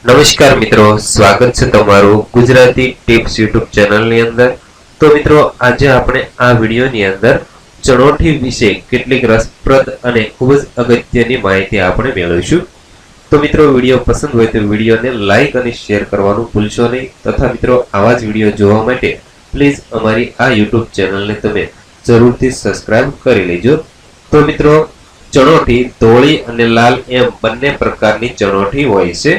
નમસ્કાર મિત્રો, સ્વાગત છે તમારું ગુજરાતી ટિપ્સ યુટ્યુબ ચેનલની અંદર. તો મિત્રો, આજે આપણે આ વિડીયોની અંદર ચણોઠી વિશે કેટલીક રસપ્રદ અને ખૂબ જ અગત્યની માહિતી આપણે મેળવીશું. તો મિત્રો, વીડિયો પસંદ હોય તો વિડીયોને લાઇક અને શેર કરવાનું ભૂલશો નહીં. તથા મિત્રો, આવા જ વીડિયો જોવા માટે પ્લીઝ અમારી આ યુટ્યુબ ચેનલને તમે જરૂરથી સબસ્ક્રાઇબ કરી લેજો. તો મિત્રો, ચણોઠી, ધોળી અને લાલ એમ બંને પ્રકારની ચણોઠી હોય છે.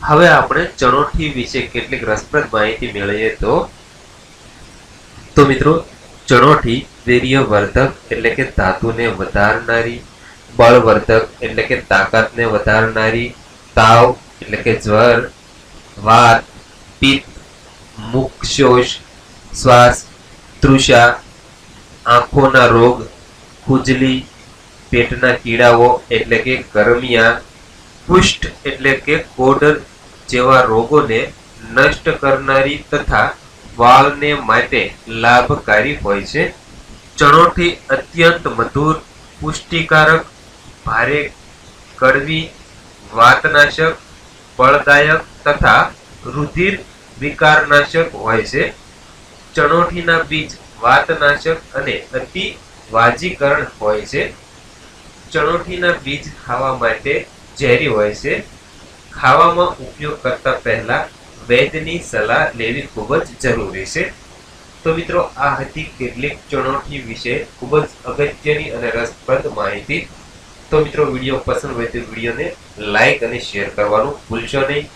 હવે આપણે ચણોઠી વિશે કેટલીક રસપ્રદ માહિતી મેળવીએ તો તો મિત્રો, ચણોઠી વીર્યવર્ધક એટલે કે ધાતુને વધારનારી, બળવર્ધક એટલે કે તાકાતને વધારનારી, તાવ એટલે કે જ્વર, વાત, પિત્ત મુખશોષ શ્વાસ, તૃષા, આંખોના રોગ, ખુજલી, પેટના કીડાઓ એટલે કે કરમિયા કુષ્ઠ એટલે કે કોડર જેવા રોગોને નષ્ટ કરનારી તથા વાળને માટે લાભકારી હોય છે. ચણોઠી અત્યંત મધુર, પુષ્ટિકારક, ભારે કડવી, વાતનાશક, ફળદાયક તથા રુધિર વિકારનાશક હોય છે. ચણોઠીના બીજ વાતનાશક અને અતિ વાજીકરણ હોય છે. ચણોઠીના બીજ ખાવા માટે ઝેરી હોય છે. ખાવામાં ઉપયોગ કરતા પહેલા વૈદ્યની સલાહ લેવી ખૂબ જ જરૂરી છે. તો મિત્રો, આ હતી કેટલીક ચણોઠી વિશે ખૂબ જ અગત્યની અને રસપ્રદ માહિતી. તો મિત્રો, વીડિયો પસંદ હોય તો વિડીયોને લાઈક અને શેર કરવાનું ભૂલશો નહીં.